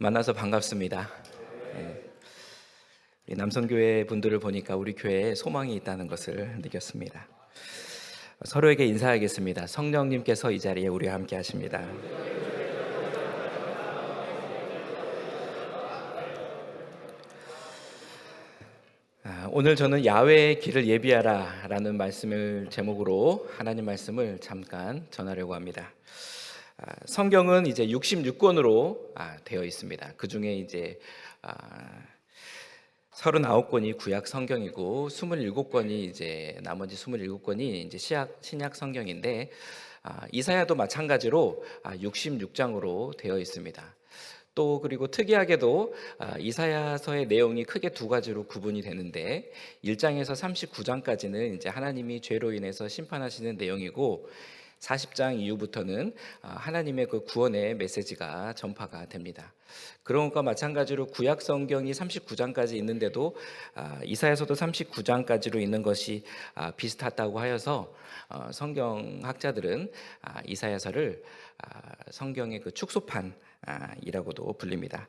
만나서 반갑습니다. 네. 우리 남성교회 분들을 보니까 우리 교회에 소망이 있다는 것을 느꼈습니다. 서로에게 인사하겠습니다. 성령님께서 이 자리에 우리와 함께 하십니다. 아, 오늘 저는 야외의 길을 예비하라 라는 말씀을 제목으로 하나님 말씀을 잠깐 전하려고 합니다. 아, 성경은 이제 66권으로 아, 되어 있습니다. 그 중에 이제 39권이 구약 성경이고 27권이 이제 나머지 27권이 이제 시약 신약 성경인데 이사야도 마찬가지로 66장으로 되어 있습니다. 또 그리고 특이하게도 이사야서의 내용이 크게 두 가지로 구분이 되는데 1장에서 39장까지는 이제 하나님이 죄로 인해서 심판하시는 내용이고 40장 이후부터는 하나님의 그 구원의 메시지가 전파가 됩니다. 그런 것과 마찬가지로 구약 성경이 39장까지 있는데도 이사야서도 39장까지로 있는 것이 비슷하다고 하여서 어, 성경학자들은 이사야서를 성경의 그 축소판 이라고도 불립니다.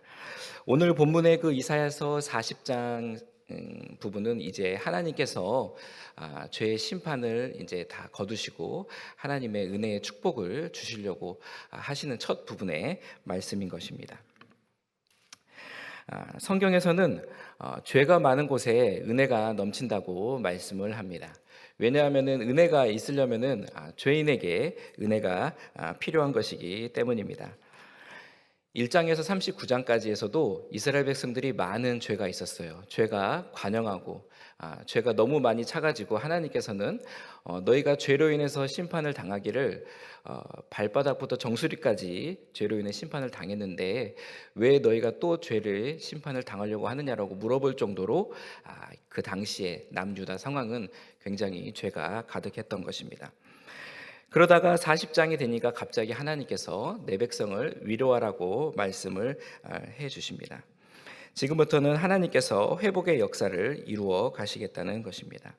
오늘 본문의 그 이사야서 40장 음, 부분은 이제 하나님께서 아, 죄의 심판을 이제 다 거두시고 하나님의 은혜의 축복을 주시려고 아, 하시는 첫 부분의 말씀인 것입니다. 아, 성경에서는 어, 죄가 많은 곳에 은혜가 넘친다고 말씀을 합니다. 왜냐하면 은혜가 있으려면은 죄인에게 은혜가 필요한 것이기 때문입니다. 1장에서 39장까지에서도 이스라엘 백성들이 많은 죄가 있었어요. 죄가 관영하고 아, 죄가 너무 많이 차가지고 하나님께서는 어, 너희가 죄로 인해서 심판을 당하기를 어, 발바닥부터 정수리까지 죄로 인해 심판을 당했는데 왜 너희가 또 죄를 심판을 당하려고 하느냐라고 물어볼 정도로 아, 그 당시에 남유다 상황은 굉장히 죄가 가득했던 것입니다. 그러다가 40장이 되니까 갑자기 하나님께서 내 백성을 위로하라고 말씀을 아, 해 주십니다. 지금부터는 하나님께서 회복의 역사를 이루어 가시겠다는 것입니다.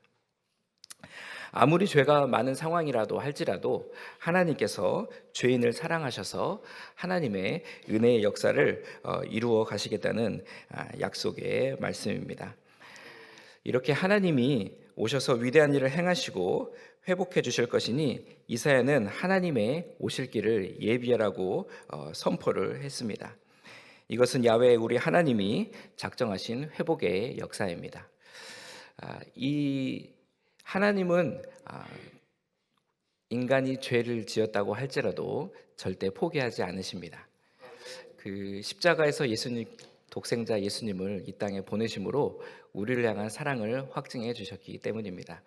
아무리 죄가 많은 상황이라도 할지라도 하나님께서 죄인을 사랑하셔서 하나님의 은혜의 역사를 어, 이루어 가시겠다는 아, 약속의 말씀입니다. 이렇게 하나님이 오셔서 위대한 일을 행하시고 회복해 주실 것이니 이사야는 하나님의 오실 길을 예비하라고 어, 선포를 했습니다. 이것은 야외 우리 하나님이 작정하신 회복의 역사입니다. 아, 이 하나님은 아, 인간이 죄를 지었다고 할지라도 절대 포기하지 않으십니다. 그 십자가에서 예수님 독생자 예수님을 이 땅에 보내심으로 우리를 향한 사랑을 확증해 주셨기 때문입니다.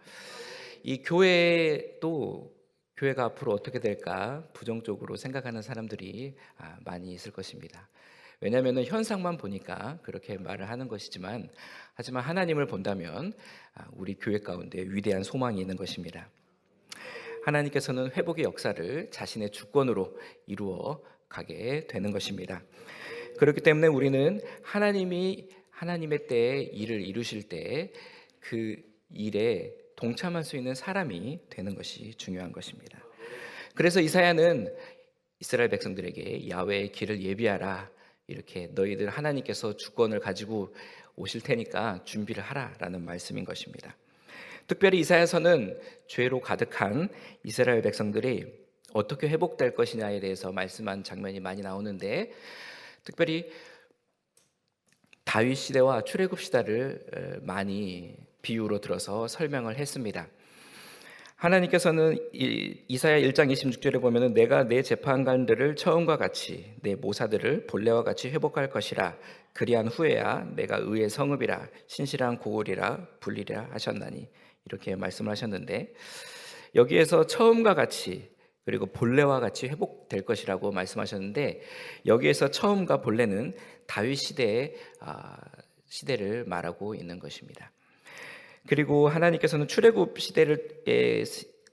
이 교회도 교회가 앞으로 어떻게 될까 부정적으로 생각하는 사람들이 아, 많이 있을 것입니다. 왜냐하면 현상만 보니까 그렇게 말을 하는 것이지만 하지만 하나님을 본다면 아, 우리 교회 가운데 위대한 소망이 있는 것입니다. 하나님께서는 회복의 역사를 자신의 주권으로 이루어 가게 되는 것입니다. 그렇기 때문에 우리는 하나님이 하나님의 때에 일을 이루실 때 그 일에 동참할 수 있는 사람이 되는 것이 중요한 것입니다. 그래서 이사야는 이스라엘 백성들에게 야외의 길을 예비하라 이렇게 너희들 하나님께서 주권을 가지고 오실 테니까 준비를 하라라는 말씀인 것입니다. 특별히 이사야서는 죄로 가득한 이스라엘 백성들이 어떻게 회복될 것이냐에 대해서 말씀한 장면이 많이 나오는데 특별히 다윗 시대와 출애굽 시대를 많이 비유로 들어서 설명을 했습니다. 하나님께서는 이사야 1장 26절에 보면은 내가 내 재판관들을 처음과 같이 내 모사들을 본래와 같이 회복할 것이라 그리한 후에야 내가 의의 성읍이라 신실한 고을이라 불리라 하셨나니 이렇게 말씀을 하셨는데 여기에서 처음과 같이 그리고 본래와 같이 회복될 것이라고 말씀하셨는데 여기에서 처음과 본래는 다윗 시대의 아, 시대를 말하고 있는 것입니다. 그리고 하나님께서는 출애굽 시대를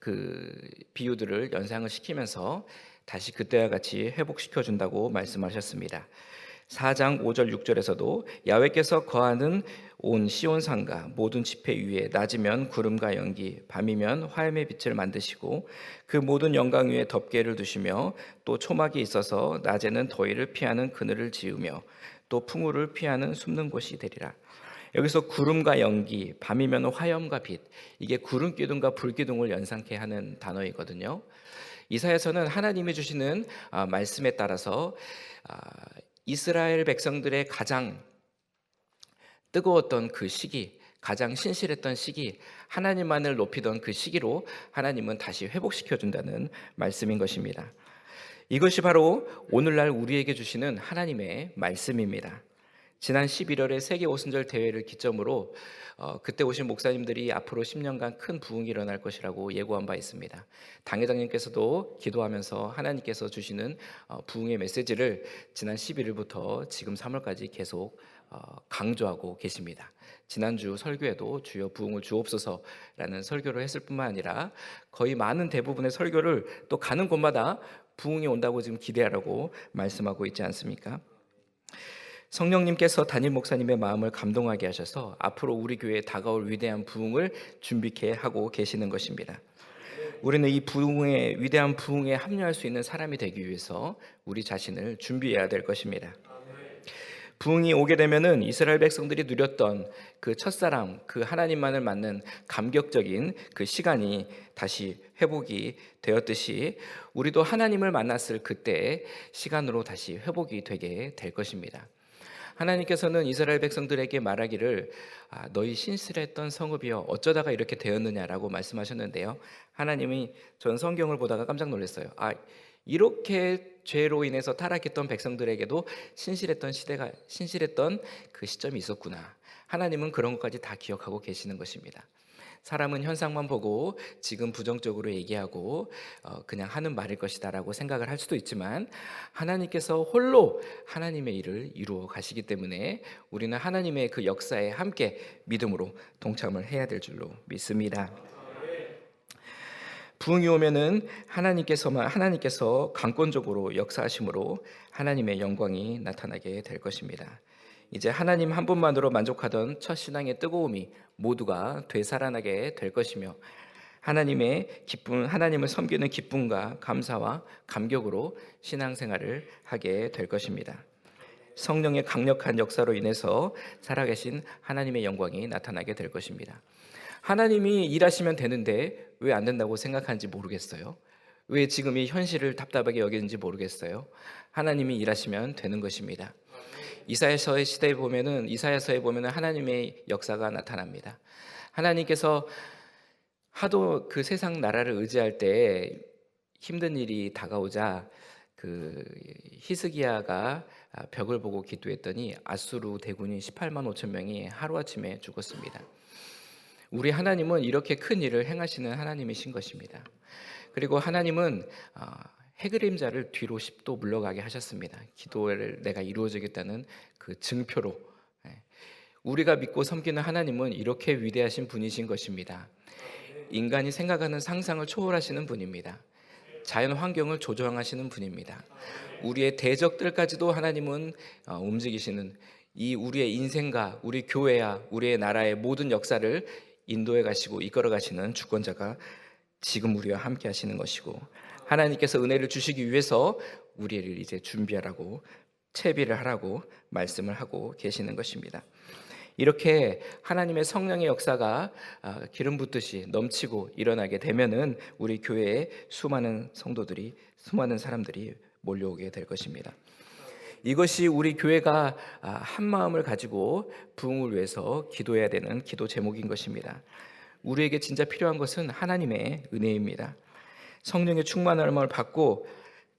그 비유들을 연상을 시키면서 다시 그때와 같이 회복시켜 준다고 말씀하셨습니다. 4장 5절 6절에서도 야외께서 거하는 온 시온 산과 모든 지폐 위에 낮이면 구름과 연기 밤이면 화염의 빛을 만드시고 그 모든 영광 위에 덮개를 두시며 또 초막이 있어서 낮에는 더위를 피하는 그늘을 지으며 또 풍우를 피하는 숨는 곳이 되리라. 여기서 구름과 연기, 밤이면 화염과 빛, 이게 구름 기둥과 불 기둥을 연상케 하는 단어이거든요. 이사야서는 하나님이 주시는 아, 말씀에 따라서 아, 이스라엘 백성들의 가장 뜨거웠던 그 시기, 가장 신실했던 시기, 하나님만을 높이던 그 시기로 하나님은 다시 회복시켜 준다는 말씀인 것입니다. 이것이 바로 오늘날 우리에게 주시는 하나님의 말씀입니다. 지난 11월에 세계 오순절 대회를 기점으로 어, 그때 오신 목사님들이 앞으로 10년간 큰 부흥이 일어날 것이라고 예고한 바 있습니다. 당회장님께서도 기도하면서 하나님께서 주시는 어, 부흥의 메시지를 지난 11일부터 지금 3월까지 계속 어, 강조하고 계십니다. 지난주 설교에도 주여 부흥을 주옵소서라는 설교를 했을 뿐만 아니라 거의 많은 대부분의 설교를 또 가는 곳마다 부흥이 온다고 지금 기대하라고 말씀하고 있지 않습니까? 성령님께서 담임 목사님의 마음을 감동하게 하셔서 앞으로 우리 교회에 다가올 위대한 부흥을 준비케 하고 계시는 것입니다. 우리는 이 부흥의 위대한 부흥에 합류할 수 있는 사람이 되기 위해서 우리 자신을 준비해야 될 것입니다. 부흥이 오게 되면은 이스라엘 백성들이 누렸던 그 첫사랑, 그 하나님만을 맞는 감격적인 그 시간이 다시 회복이 되었듯이 우리도 하나님을 만났을 그때 시간으로 다시 회복이 되게 될 것입니다. 하나님께서는 이스라엘 백성들에게 말하기를 아, 너희 신실했던 성읍이여 어쩌다가 이렇게 되었느냐라고 말씀하셨는데요. 하나님이 전 성경을 보다가 깜짝 놀랐어요. 아 이렇게 죄로 인해서 타락했던 백성들에게도 신실했던 시대가 신실했던 그 시점이 있었구나. 하나님은 그런 것까지 다 기억하고 계시는 것입니다. 사람은 현상만 보고 지금 부정적으로 얘기하고 어, 그냥 하는 말일 것이다라고 생각을 할 수도 있지만 하나님께서 홀로 하나님의 일을 이루어 가시기 때문에 우리는 하나님의 그 역사에 함께 믿음으로 동참을 해야 될 줄로 믿습니다. 부흥이 오면은 하나님께서만 하나님께서 강권적으로 역사하심으로 하나님의 영광이 나타나게 될 것입니다. 이제 하나님 한 분만으로 만족하던 첫 신앙의 뜨거움이 모두가 되살아나게 될 것이며 하나님의 기쁨, 하나님을 섬기는 기쁨과 감사와 감격으로 신앙생활을 하게 될 것입니다. 성령의 강력한 역사로 인해서 살아계신 하나님의 영광이 나타나게 될 것입니다. 하나님이 일하시면 되는데 왜 안 된다고 생각하는지 모르겠어요. 왜 지금 이 현실을 답답하게 여기는지 모르겠어요. 하나님이 일하시면 되는 것입니다. 이사야서의 시대에 보면은 이사야서에 보면은 하나님의 역사가 나타납니다. 하나님께서 하도 그 세상 나라를 의지할 때 힘든 일이 다가오자 그 히스기야가 벽을 보고 기도했더니 아수르 대군이 18만 5천 명이 하루아침에 죽었습니다. 우리 하나님은 이렇게 큰 일을 행하시는 하나님이신 것입니다. 그리고 하나님은 해그림자를 뒤로 10도 물러가게 하셨습니다. 기도를 내가 이루어지겠다는 그 증표로 예. 우리가 믿고 섬기는 하나님은 이렇게 위대하신 분이신 것입니다. 인간이 생각하는 상상을 초월하시는 분입니다. 자연 환경을 조정하시는 분입니다. 우리의 대적들까지도 하나님은 어, 움직이시는 이 우리의 인생과 우리 교회야 우리의 나라의 모든 역사를 인도해 가시고 이끌어 가시는 주권자가 지금 우리와 함께 하시는 것이고 하나님께서 은혜를 주시기 위해서 우리를 이제 준비하라고 채비를 하라고 말씀을 하고 계시는 것입니다. 이렇게 하나님의 성령의 역사가 아, 기름 붓듯이 넘치고 일어나게 되면은 우리 교회에 수많은 성도들이 수많은 사람들이 몰려오게 될 것입니다. 이것이 우리 교회가 아, 한 마음을 가지고 부흥을 위해서 기도해야 되는 기도 제목인 것입니다. 우리에게 진짜 필요한 것은 하나님의 은혜입니다. 성령의 충만함을 받고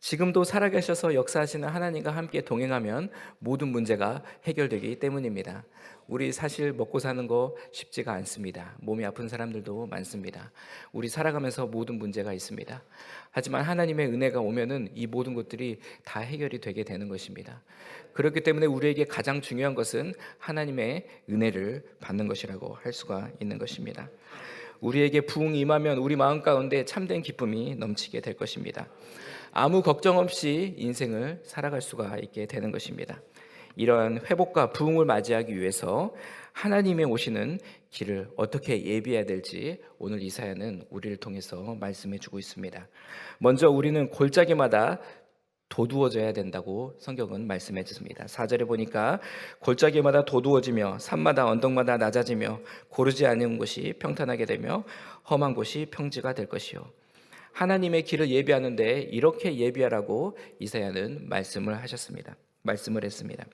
지금도 살아계셔서 역사하시는 하나님과 함께 동행하면 모든 문제가 해결되기 때문입니다. 우리 사실 먹고 사는 거 쉽지가 않습니다. 몸이 아픈 사람들도 많습니다. 우리 살아가면서 모든 문제가 있습니다. 하지만 하나님의 은혜가 오면은 이 모든 것들이 다 해결이 되게 되는 것입니다. 그렇기 때문에 우리에게 가장 중요한 것은 하나님의 은혜를 받는 것이라고 할 수가 있는 것입니다. 우리에게 부흥이 임하면 우리 마음 가운데 참된 기쁨이 넘치게 될 것입니다. 아무 걱정 없이 인생을 살아갈 수가 있게 되는 것입니다. 이러한 회복과 부흥을 맞이하기 위해서 하나님의 오시는 길을 어떻게 예비해야 될지 오늘 이사야는 우리를 통해서 말씀해 주고 있습니다. 먼저 우리는 골짜기마다 도두어져야 된다고 성경은 말씀해 주습니다. 4절에 보니까 골짜기마다 도두어지며 산마다 언덕마다 낮아지며 고르지 않은 곳이 평탄하게 되며 험한 곳이 평지가 될 것이요. 하나님의 길을 예비하는데 이렇게 예비하라고 이사야는 말씀을 하셨습니다. 말씀을 했습니다.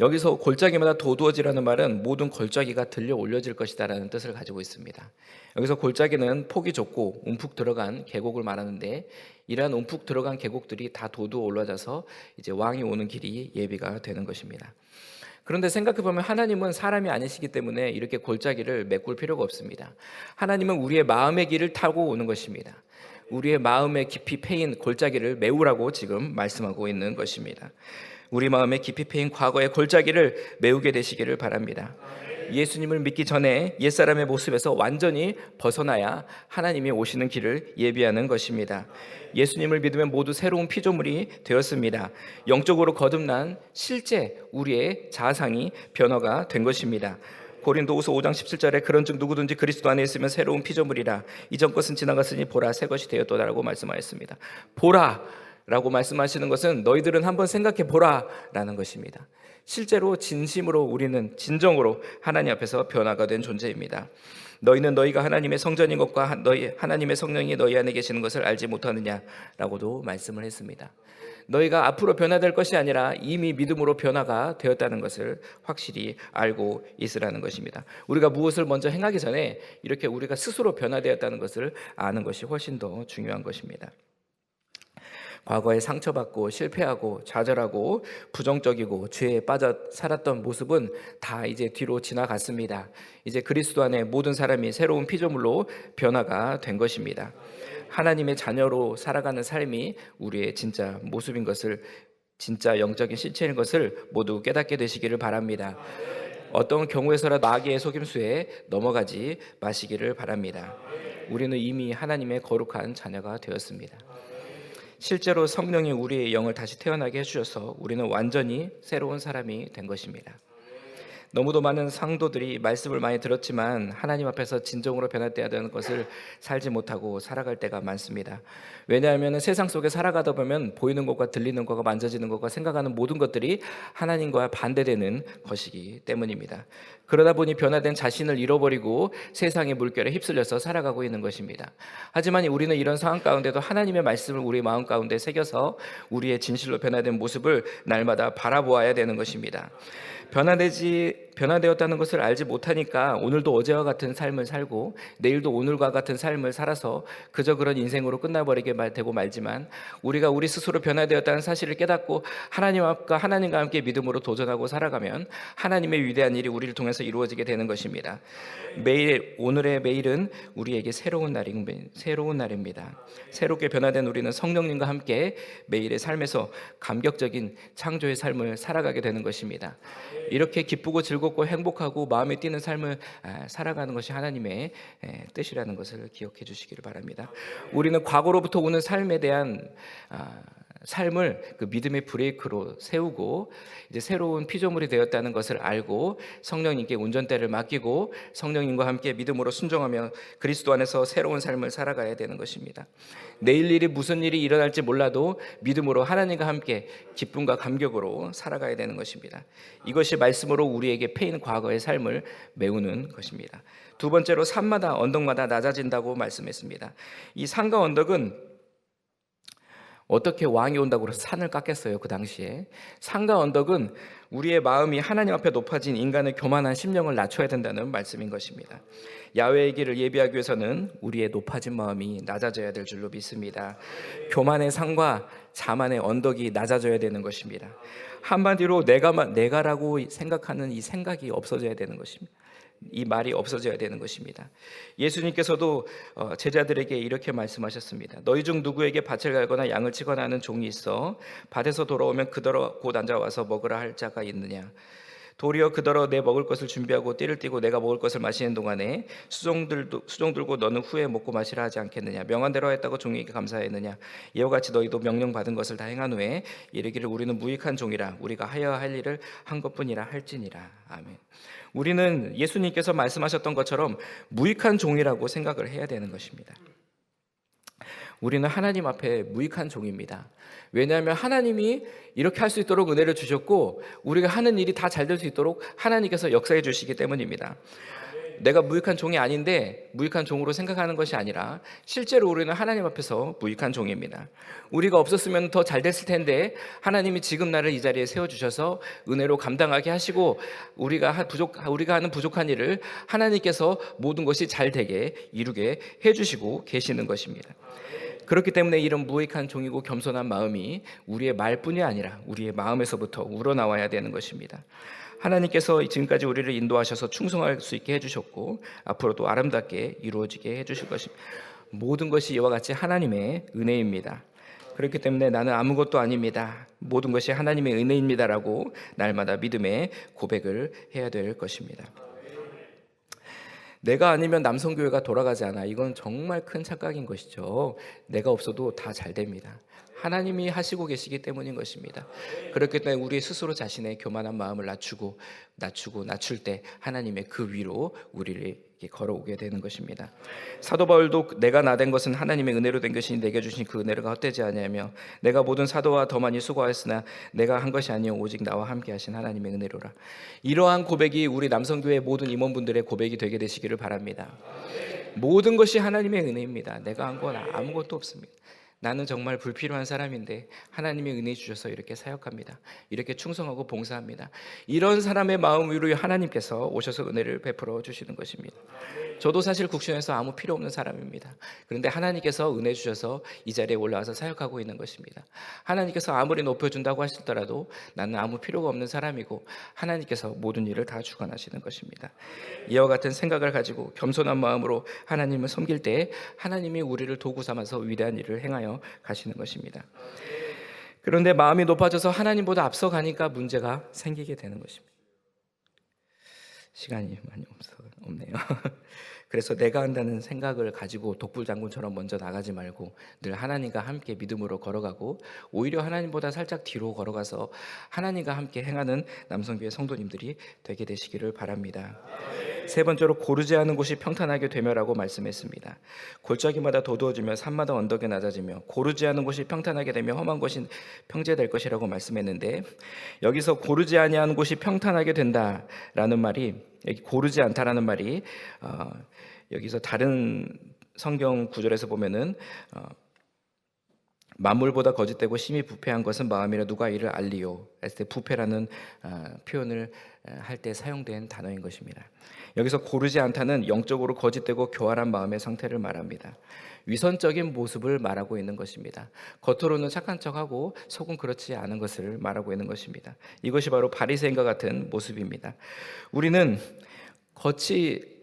여기서 골짜기마다 도두어지라는 말은 모든 골짜기가 들려 올려질 것이다라는 뜻을 가지고 있습니다. 여기서 골짜기는 폭이 좁고 움푹 들어간 계곡을 말하는데 이러한 움푹 들어간 계곡들이 다 도두어 올라져서 이제 왕이 오는 길이 예비가 되는 것입니다. 그런데 생각해 보면 하나님은 사람이 아니시기 때문에 이렇게 골짜기를 메꿀 필요가 없습니다. 하나님은 우리의 마음의 길을 타고 오는 것입니다. 우리의 마음에 깊이 패인 골짜기를 메우라고 지금 말씀하고 있는 것입니다. 우리 마음에 깊이 패인 과거의 골짜기를 메우게 되시기를 바랍니다. 예수님을 믿기 전에 옛사람의 모습에서 완전히 벗어나야 하나님이 오시는 길을 예비하는 것입니다. 예수님을 믿으면 모두 새로운 피조물이 되었습니다. 영적으로 거듭난 실제 우리의 자상이 변화가 된 것입니다. 고린도후서 5장 17절에 그런즉 누구든지 그리스도 안에 있으면 새로운 피조물이라 이전 것은 지나갔으니 보라 새 것이 되었도다라고 말씀하였습니다. 보라 라고 말씀하시는 것은 너희들은 한번 생각해 보라 라는 것입니다. 실제로 진심으로 우리는 진정으로 하나님 앞에서 변화가 된 존재입니다. 너희는 너희가 하나님의 성전인 것과 너희 하나님의 성령이 너희 안에 계시는 것을 알지 못하느냐라고도 말씀을 했습니다. 너희가 앞으로 변화될 것이 아니라 이미 믿음으로 변화가 되었다는 것을 확실히 알고 있으라는 것입니다. 우리가 무엇을 먼저 행하기 전에 이렇게 우리가 스스로 변화되었다는 것을 아는 것이 훨씬 더 중요한 것입니다. 과거에 상처받고 실패하고 좌절하고 부정적이고 죄에 빠져 살았던 모습은 다 이제 뒤로 지나갔습니다. 이제 그리스도 안에 모든 사람이 새로운 피조물로 변화가 된 것입니다. 하나님의 자녀로 살아가는 삶이 우리의 진짜 모습인 것을 진짜 영적인 실체인 것을 모두 깨닫게 되시기를 바랍니다. 어떤 경우에서라도 마귀의 속임수에 넘어가지 마시기를 바랍니다. 우리는 이미 하나님의 거룩한 자녀가 되었습니다. 실제로 성령이 우리의 영을 다시 태어나게 해주셔서 우리는 완전히 새로운 사람이 된 것입니다. 너무도 많은 상도들이 말씀을 많이 들었지만 하나님 앞에서 진정으로 변화되어야 되는 것을 살지 못하고 살아갈 때가 많습니다. 왜냐하면 세상 속에 살아가다 보면 보이는 것과 들리는 것과 만져지는 것과 생각하는 모든 것들이 하나님과 반대되는 것이기 때문입니다. 그러다 보니 변화된 자신을 잃어버리고 세상의 물결에 휩쓸려서 살아가고 있는 것입니다. 하지만 우리는 이런 상황 가운데도 하나님의 말씀을 우리 마음 가운데 새겨서 우리의 진실로 변화된 모습을 날마다 바라보아야 되는 것입니다. 변화되지 변화되었다는 것을 알지 못하니까 오늘도 어제와 같은 삶을 살고 내일도 오늘과 같은 삶을 살아서 그저 그런 인생으로 끝나버리게 되고 말지만 우리가 우리 스스로 변화되었다는 사실을 깨닫고 하나님과 하나님과 함께 믿음으로 도전하고 살아가면 하나님의 위대한 일이 우리를 통해서 이루어지게 되는 것입니다. 매일 오늘의 매일은 우리에게 새로운 날인 새로운 날입니다. 새롭게 변화된 우리는 성령님과 함께 매일의 삶에서 감격적인 창조의 삶을 살아가게 되는 것입니다. 이렇게 기쁘고 즐 겁고 행복하고 마음에 뛰는 삶을 살아가는 것이 하나님의 뜻이라는 것을 기억해 주시기를 바랍니다. 우리는 과거로부터 오는 삶에 대한 아, 삶을 그 믿음의 브레이크로 세우고 이제 새로운 피조물이 되었다는 것을 알고 성령님께 운전대를 맡기고 성령님과 함께 믿음으로 순종하며 그리스도 안에서 새로운 삶을 살아가야 되는 것입니다. 내일 일이 무슨 일이 일어날지 몰라도 믿음으로 하나님과 함께 기쁨과 감격으로 살아가야 되는 것입니다. 이것이 말씀으로 우리에게 패인 과거의 삶을 메우는 것입니다. 두 번째로 산마다 언덕마다 낮아진다고 말씀했습니다. 이 산과 언덕은 어떻게 왕이 온다고 해서 산을 깎겠어요 그 당시에. 산과 언덕은 우리의 마음이 하나님 앞에 높아진 인간의 교만한 심령을 낮춰야 된다는 말씀인 것입니다. 야외의 길을 예비하기 위해서는 우리의 높아진 마음이 낮아져야 될 줄로 믿습니다. 교만의 산과 자만의 언덕이 낮아져야 되는 것입니다. 한마디로 내가 내가라고 생각하는 이 생각이 없어져야 되는 것입니다 이 말이 없어져야 되는 것입니다. 예수님께서도 어, 제자들에게 이렇게 말씀하셨습니다. 너희 중 누구에게 밭을 갈거나 양을 치거나 하는 종이 있어 밭에서 돌아오면 그더러 곧 앉아와서 먹으라 할 자가 있느냐? 도리어 그더러 내 먹을 것을 준비하고 띠를 띠고 내가 먹을 것을 마시는 동안에 수종 들도 수종 들고 너는 후에 먹고 마시라 하지 않겠느냐 명한대로 하였다고 종에게 감사했느냐 이와 같이 너희도 명령 받은 것을 다 행한 후에 이르기를 우리는 무익한 종이라 우리가 하여야 할 일을 한 것뿐이라 할지니라 아멘. 우리는 예수님께서 말씀하셨던 것처럼 무익한 종이라고 생각을 해야 되는 것입니다. 우리는 하나님 앞에 무익한 종입니다. 왜냐하면 하나님이 이렇게 할 수 있도록 은혜를 주셨고 우리가 하는 일이 다 잘 될 수 있도록 하나님께서 역사해 주시기 때문입니다. 내가 무익한 종이 아닌데 무익한 종으로 생각하는 것이 아니라 실제로 우리는 하나님 앞에서 무익한 종입니다. 우리가 없었으면 더 잘 됐을 텐데 하나님이 지금 나를 이 자리에 세워 주셔서 은혜로 감당하게 하시고 우리가 하- 부족 우리가 하는 부족한 일을 하나님께서 모든 것이 잘 되게 이루게 해 주시고 계시는 것입니다. 그렇기 때문에 이런 무익한 종이고 겸손한 마음이 우리의 말뿐이 아니라 우리의 마음에서부터 우러나와야 되는 것입니다. 하나님께서 지금까지 우리를 인도하셔서 충성할 수 있게 해주셨고 앞으로도 아름답게 이루어지게 해주실 것입니다. 모든 것이 이와 같이 하나님의 은혜입니다. 그렇기 때문에 나는 아무것도 아닙니다. 모든 것이 하나님의 은혜입니다라고 날마다 믿음의 고백을 해야 될 것입니다. 내가 아니면 남성교회가 돌아가지 않아. 이건 정말 큰 착각인 것이죠. 내가 없어도 다 잘 됩니다. 하나님이 하시고 계시기 때문인 것입니다. 그렇기 때문에 우리 스스로 자신의 교만한 마음을 낮추고 낮추고 낮출 때 하나님의 그 위로 우리를 이렇게 걸어오게 되는 것입니다. 사도 바울도 내가 나 된 것은 하나님의 은혜로 된 것이니 내게 주신 그 은혜가 헛되지 아니하며 내가 모든 사도와 더 많이 수고하였으나 내가 한 것이 아니요 오직 나와 함께 하신 하나님의 은혜로라. 이러한 고백이 우리 남성교회 모든 임원분들의 고백이 되게 되시기를 바랍니다. 모든 것이 하나님의 은혜입니다. 내가 한 건 아무것도 없습니다. 나는 정말 불필요한 사람인데 하나님의 은혜 주셔서 이렇게 사역합니다. 이렇게 충성하고 봉사합니다. 이런 사람의 마음 위로 하나님께서 오셔서 은혜를 베풀어 주시는 것입니다. 저도 사실 국신에서 아무 필요 없는 사람입니다. 그런데 하나님께서 은혜 주셔서 이 자리에 올라와서 사역하고 있는 것입니다. 하나님께서 아무리 높여준다고 하시더라도 나는 아무 필요가 없는 사람이고 하나님께서 모든 일을 다 주관하시는 것입니다. 이와 같은 생각을 가지고 겸손한 마음으로 하나님을 섬길 때 하나님이 우리를 도구 삼아서 위대한 일을 행하여 가시는 것입니다. 그런데 마음이 높아져서 하나님보다 앞서가니까 문제가 생기게 되는 것입니다. 시간이 많이 없어 없네요. 그래서 내가 한다는 생각을 가지고 독불 장군처럼 먼저 나가지 말고 늘 하나님과 함께 믿음으로 걸어가고 오히려 하나님보다 살짝 뒤로 걸어가서 하나님과 함께 행하는 남성교회 성도님들이 되게 되시기를 바랍니다. 세 번째로 고르지 않은 곳이 평탄하게 되며라고 말씀했습니다. 골짜기마다 도두어지며 산마다 언덕에 낮아지며 고르지 않은 곳이 평탄하게 되며 험한 곳이 평제될 것이라고 말씀했는데 여기서 고르지 아니하는 곳이 평탄하게 된다라는 말이 여기 고르지 않다라는 말이 어, 여기서 다른 성경 구절에서 보면은 어, 만물보다 거짓되고 심히 부패한 것은 마음이라 누가 이를 알리요 했을 때 부패라는 어, 표현을 할 때 사용된 단어인 것입니다. 여기서 고르지 않다는 영적으로 거짓되고 교활한 마음의 상태를 말합니다. 위선적인 모습을 말하고 있는 것입니다. 겉으로는 착한 척하고 속은 그렇지 않은 것을 말하고 있는 것입니다. 이것이 바로 바리새인과 같은 모습입니다. 우리는 겉이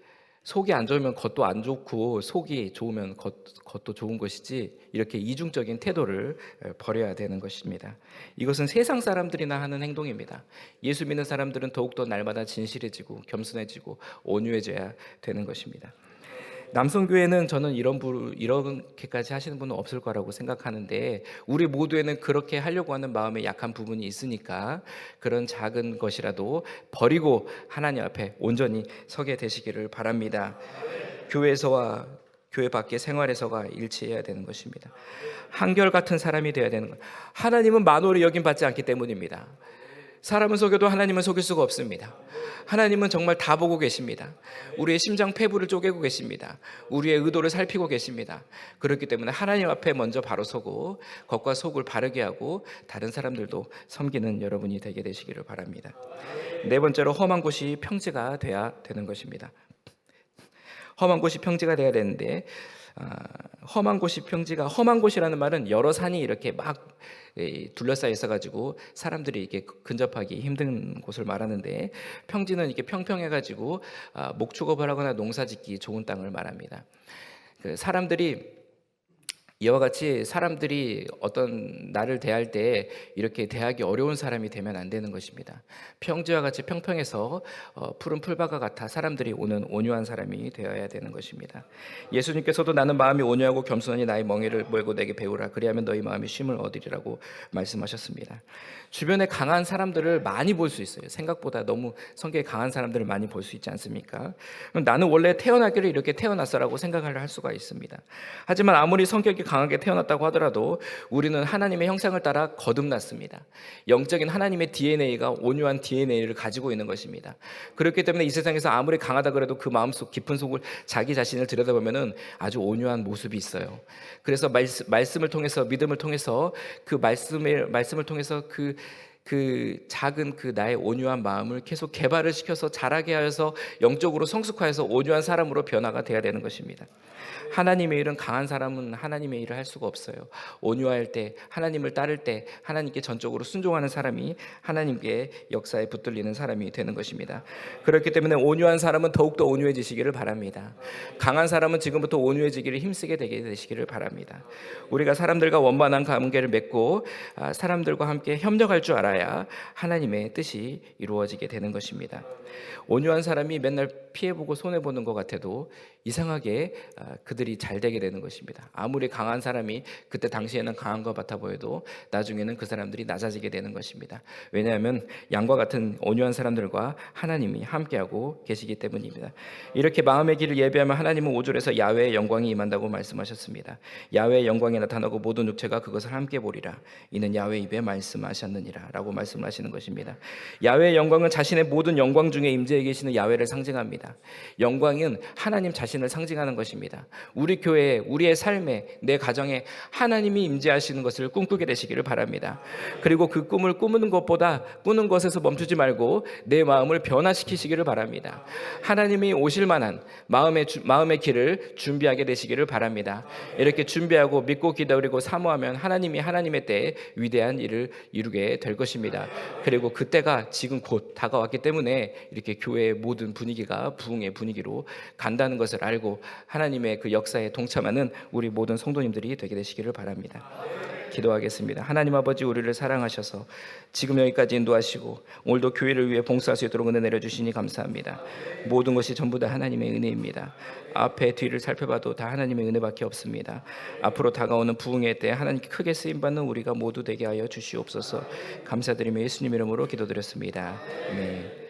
속이 안 좋으면 겉도 안 좋고 속이 좋으면 겉, 겉도 좋은 것이지 이렇게 이중적인 태도를 버려야 되는 것입니다. 이것은 세상 사람들이나 하는 행동입니다. 예수 믿는 사람들은 더욱더 날마다 진실해지고 겸손해지고 온유해져야 되는 것입니다. 남성교회는 저는 이런 부, 이렇게까지 하시는 분은 없을 거라고 생각하는데 우리 모두에는 그렇게 하려고 하는 마음에 약한 부분이 있으니까 그런 작은 것이라도 버리고 하나님 앞에 온전히 서게 되시기를 바랍니다. 교회에서와 교회 밖의 생활에서가 일치해야 되는 것입니다. 한결 같은 사람이 되어야 되는 것. 하나님은 만월이 여김 받지 않기 때문입니다. 사람은 속여도 하나님은 속일 수가 없습니다. 하나님은 정말 다 보고 계십니다. 우리의 심장 폐부를 쪼개고 계십니다. 우리의 의도를 살피고 계십니다. 그렇기 때문에 하나님 앞에 먼저 바로 서고 겉과 속을 바르게 하고 다른 사람들도 섬기는 여러분이 되게 되시기를 바랍니다. 네 번째로 험한 곳이 평지가 돼야 되는 것입니다. 험한 곳이 평지가 돼야 되는데 아, 험한 곳이 평지가 험한 곳이라는 말은 여러 산이 이렇게 막 둘러싸여 있어가지고 사람들이 이게 근접하기 힘든 곳을 말하는데 평지는 이렇게 평평해가지고 아, 목축업을 하거나 농사짓기 좋은 땅을 말합니다. 그 사람들이 이와 같이 사람들이 어떤 나를 대할 때 이렇게 대하기 어려운 사람이 되면 안 되는 것입니다. 평지와 같이 평평해서 어, 푸른 풀밭과 같아 사람들이 오는 온유한 사람이 되어야 되는 것입니다. 예수님께서도 나는 마음이 온유하고 겸손하니 나의 멍에를 몰고 내게 배우라 그리하면 너희 마음이 쉼을 얻으리라고 말씀하셨습니다. 주변에 강한 사람들을 많이 볼 수 있어요. 생각보다 너무 성격이 강한 사람들을 많이 볼 수 있지 않습니까? 나는 원래 태어나기를 이렇게 태어났어라고 생각을 할 수가 있습니다. 하지만 아무리 성격이 강하게 태어났다고 하더라도 우리는 하나님의 형상을 따라 거듭났습니다. 영적인 하나님의 DNA가 온유한 DNA를 가지고 있는 것입니다. 그렇기 때문에 이 세상에서 아무리 강하다 그래도 그 마음속 깊은 속을 자기 자신을 들여다보면은 아주 온유한 모습이 있어요. 그래서 말씀, 말씀을 통해서 믿음을 통해서 그 말씀을 말씀을 통해서 그 그 작은 그 나의 온유한 마음을 계속 개발을 시켜서 자라게 하여서 영적으로 성숙하여서 온유한 사람으로 변화가 돼야 되는 것입니다. 하나님의 일은 강한 사람은 하나님의 일을 할 수가 없어요. 온유할 때, 하나님을 따를 때, 하나님께 전적으로 순종하는 사람이 하나님께 역사에 붙들리는 사람이 되는 것입니다. 그렇기 때문에 온유한 사람은 더욱더 온유해지시기를 바랍니다. 강한 사람은 지금부터 온유해지기를 힘쓰게 되게 되시기를 바랍니다. 우리가 사람들과 원만한 관계를 맺고 아, 사람들과 함께 협력할 줄 알아야 하나님의 뜻이 이루어지게 되는 것입니다. 온유한 사람이 맨날 피해보고 손해보는 것 같아도 이상하게 아, 그들이 잘 되게 되는 것입니다. 아무리 강한 사람이 그때 당시에는 강한 것 같아 보여도 나중에는 그 사람들이 낮아지게 되는 것입니다. 왜냐하면 양과 같은 온유한 사람들과 하나님이 함께하고 계시기 때문입니다. 이렇게 마음의 길을 예배하면 하나님은 5절에서 야외의 영광이 임한다고 말씀하셨습니다. 야외의 영광이 나타나고 모든 육체가 그것을 함께 보리라. 이는 야외 입에 말씀하셨느니라라고 말씀하시는 것입니다. 야외의 영광은 자신의 모든 영광 중에 임재해 계시는 야외를 상징합니다. 영광은 하나님 자신 을 상징하는 것입니다. 우리 교회에 우리의 삶에 내 가정에 하나님이 임재하시는 것을 꿈꾸게 되시기를 바랍니다. 그리고 그 꿈을 꾸는 것보다 꾸는 것에서 멈추지 말고 내 마음을 변화시키시기를 바랍니다. 하나님이 오실 만한 마음의 주- 마음의 길을 준비하게 되시기를 바랍니다. 이렇게 준비하고 믿고 기다리고 사모하면 하나님이 하나님의 때에 위대한 일을 이루게 될 것입니다. 그리고 그때가 지금 곧 다가왔기 때문에 이렇게 교회의 모든 분위기가 부흥의 분위기로 간다는 것을 알고 하나님의 그 역사에 동참하는 우리 모든 성도님들이 되게 되시기를 바랍니다. 기도하겠습니다. 하나님 아버지 우리를 사랑하셔서 지금 여기까지 인도하시고 오늘도 교회를 위해 봉사할 수 있도록 은혜 내려주시니 감사합니다. 모든 것이 전부 다 하나님의 은혜입니다. 앞에 뒤를 살펴봐도 다 하나님의 은혜밖에 없습니다. 앞으로 다가오는 부흥의 때 하나님께 크게 쓰임 받는 우리가 모두 되게 하여 주시옵소서. 감사드리며 예수님 이름으로 기도드렸습니다. 네.